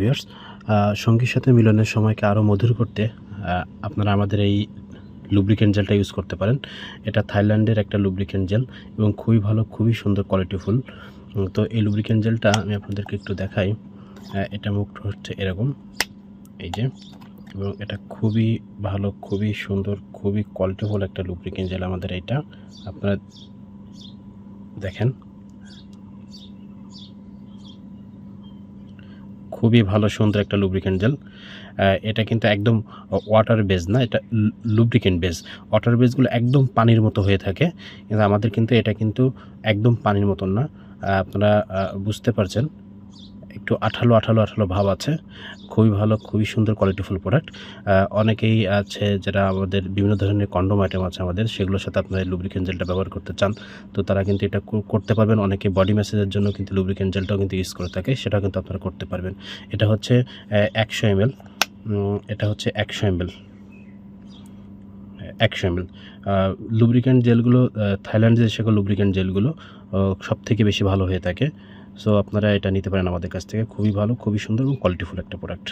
Viewers সঙ্গীর সাথে মিলনের সময়কে আরও মধুর করতে আপনারা আমাদের এই লুব্রিকেন্ট জেলটা ইউজ করতে পারেন। এটা থাইল্যান্ডের একটা লুব্রিকেন্ট জেল এবং খুবই ভালো, খুবই সুন্দর কোয়ালিটিফুল তো এই লুব্রিকেন্ট জেলটা আমি আপনাদেরকে একটু দেখাই। এটা মুখটা হচ্ছে এরকম, এই যে, এবং এটা খুবই ভালো, খুবই সুন্দর, খুবই কোয়ালিটিফুল একটা লুব্রিকেন্ট জেল আমাদের এটা আপনারা দেখেন। খুবই ভালো, সুন্দর একটা লুব্রিকেন্ট জেল এটা কিন্তু একদম ওয়াটার বেজ না, এটা লুব্রিকেন্ট বেজ ওয়াটার বেজগুলো একদম পানির মতো হয়ে থাকে, কিন্তু আমাদের কিন্তু এটা কিন্তু একদম পানির মতন না। আপনারা বুঝতে পারছেন। একটু আঠালো আঠালো আঠালো ভাব আছে। খুবই ভালো, খুবই সুন্দর কোয়ালিটিফুল প্রোডাক্ট অনেকেই আছে যারা আমাদের বিভিন্ন ধরনের কন্ডোম আইটেম আছে আমাদের, সেগুলোর সাথে আপনারা লুব্রিকেন্ট জেলটা ব্যবহার করতে চান। তো তারা কিন্তু এটা করতে পারবেন। অনেকে বডি ম্যাসেজের জন্য কিন্তু লুব্রিকেন্ট জেলটাও কিন্তু ইউজ করে থাকে, সেটাও কিন্তু আপনারা করতে পারবেন। এটা হচ্ছে একশো এম এটা হচ্ছে একশো এম এল একশো এম লুব্রিকেন্ট জেলগুলো থাইল্যান্ডে সকল লুব্রিকেন্ট জেলগুলো সব থেকে বেশি ভালো হয়ে থাকে। সো আপনারা এটা নিতে পারেন আমাদের কাছ থেকে। খুবই ভালো, খুবই সুন্দর এবং কোয়ালিটিফুল একটা প্রোডাক্ট